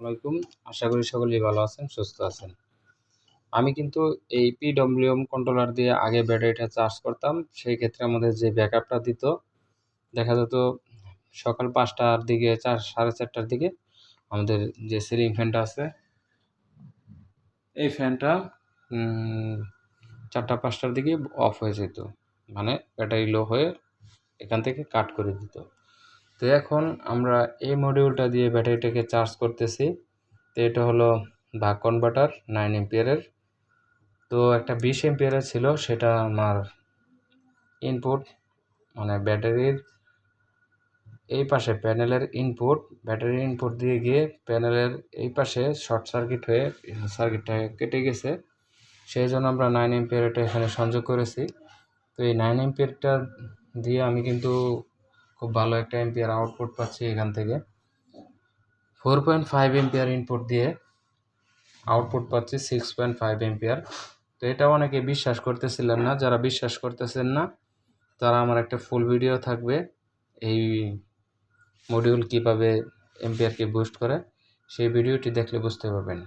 আলাইকুম আশা করি সকলেই ভালো আছেন, সুস্থ আছেন। আমি কিন্তু এই পিডব্লিউএম কন্ট্রোলার দিয়ে আগে ব্যাটারিটা চার্জ করতাম, সেই ক্ষেত্রে আমাদের যে ব্যাকআপটা দিত, দেখা যেত সকাল পাঁচটার দিকে, চার, সাড়ে চারটার দিকে আমাদের যে সিলিং ফ্যানটা আছে, এই ফ্যানটা চারটা পাঁচটার দিকে অফ হয়ে যেত। মানে ব্যাটারি লো হয়ে এখান থেকে কাট করে দিত। তো এখন আমরা এই মডিউলটা দিয়ে ব্যাটারিটাকে চার্জ করতেছি। তো এটা হলো ভাগ কনভার্টার নাইন এম্পিয়ারের তো একটা বিশ এম্পিয়ারের ছিল, সেটা আমার ইনপুট মানে ব্যাটারির এই পাশে প্যানেলের ইনপুট ব্যাটারির ইনপুট দিয়ে গিয়ে প্যানেলের এই পাশে শর্ট সার্কিট হয়ে সার্কিটটা কেটে গেছে। সেই জন্য আমরা নাইন এম্পিয়ারটা এখানে সংযোগ করেছি। তো এই নাইন এম্পিয়ারটা দিয়ে আমি কিন্তু খুব ভালো একটা এম্পিয়ার আউটপুট পাচ্ছি এখান থেকে। Four point five ampere input দিয়ে আউটপুট পাচ্ছি সিক্স পয়েন্ট ফাইভ এম্পিয়ার তো এটা অনেকে বিশ্বাস করতেছিলেন না। যারা বিশ্বাস করতেছেন না, তারা আমার একটা ফুল ভিডিও থাকবে। এই মডিউল কীভাবে এম্পিয়ারকে বুস্ট করে, সেই ভিডিওটি দেখলে বুঝতে পারবেন।